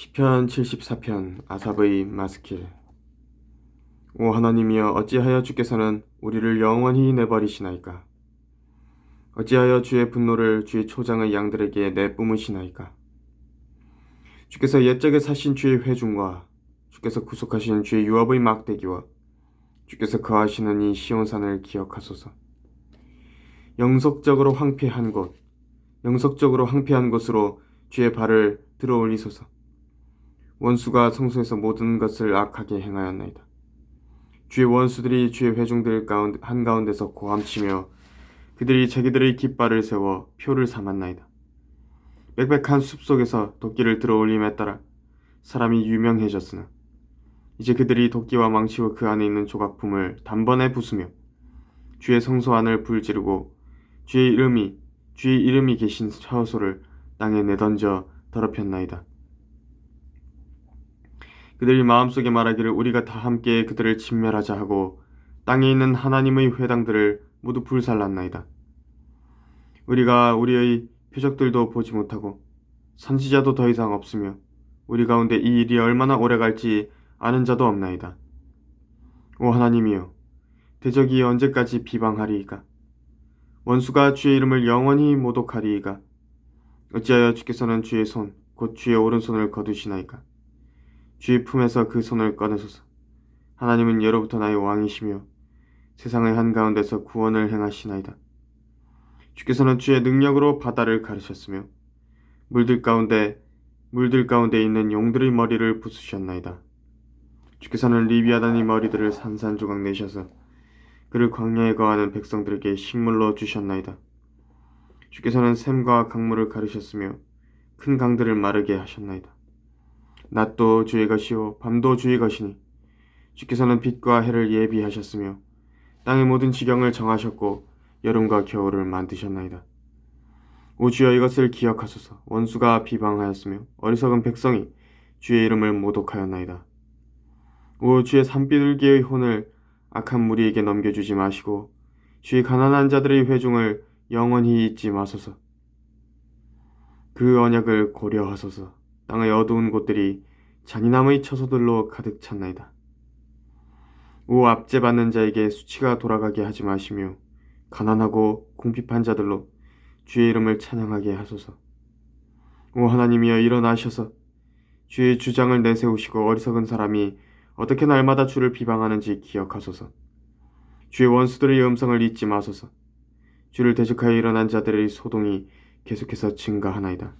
시편 74편 아삽의 마스킬. 오 하나님이여 어찌하여 주께서는 우리를 영원히 내버리시나이까? 어찌하여 주의 분노를 주의 초장의 양들에게 내뿜으시나이까? 주께서 옛적에 사신 주의 회중과 주께서 구속하신 주의 유업의 막대기와 주께서 거하시는 이 시온산을 기억하소서. 영속적으로 황폐한 곳 영속적으로 황폐한 곳으로 주의 발을 들어올리소서 원수가 성소에서 모든 것을 악하게 행하였나이다. 주의 원수들이 주의 회중들 가운데 한가운데서 고함치며 그들이 자기들의 깃발을 세워 표를 삼았나이다. 빽빽한 숲속에서 도끼를 들어올림에 따라 사람이 유명해졌으나 이제 그들이 도끼와 망치와 그 안에 있는 조각품을 단번에 부수며 주의 성소 안을 불지르고 주의 이름이 주의 이름이 계신 처소를 땅에 내던져 더럽혔나이다. 그들이 마음속에 말하기를 우리가 다 함께 그들을 진멸하자 하고 땅에 있는 하나님의 회당들을 모두 불살랐나이다. 우리가 우리의 표적들도 보지 못하고 선지자도 더 이상 없으며 우리 가운데 이 일이 얼마나 오래 갈지 아는 자도 없나이다. 오 하나님이여 대적이 언제까지 비방하리이까 원수가 주의 이름을 영원히 모독하리이까 어찌하여 주께서는 주의 손 곧 주의 오른손을 거두시나이까 주의 품에서 그 손을 꺼내소서. 하나님은 예로부터 나의 왕이시며 세상의 한가운데서 구원을 행하시나이다. 주께서는 주의 능력으로 바다를 가르셨으며 물들 가운데 물들 가운데 있는 용들의 머리를 부수셨나이다. 주께서는 리비아단의 머리들을 산산조각 내셔서 그를 광야에 거하는 백성들에게 식물로 주셨나이다. 주께서는 샘과 강물을 가르셨으며 큰 강들을 마르게 하셨나이다. 낮도 주의 것이요 밤도 주의 것이니 주께서는 빛과 해를 예비하셨으며 땅의 모든 지경을 정하셨고 여름과 겨울을 만드셨나이다. 오 주여 이것을 기억하소서 원수가 비방하였으며 어리석은 백성이 주의 이름을 모독하였나이다. 오 주의 산비둘기의 혼을 악한 무리에게 넘겨주지 마시고 주의 가난한 자들의 회중을 영원히 잊지 마소서. 그 언약을 고려하소서. 땅의 어두운 곳들이 잔인함의 처소들로 가득 찼나이다. 오 압제받는 자에게 수치가 돌아가게 하지 마시며 가난하고 궁핍한 자들로 주의 이름을 찬양하게 하소서. 오 하나님이여 일어나셔서 주의 주장을 내세우시고 어리석은 사람이 어떻게 날마다 주를 비방하는지 기억하소서. 주의 원수들의 음성을 잊지 마소서. 주를 대적하여 일어난 자들의 소동이 계속해서 증가하나이다.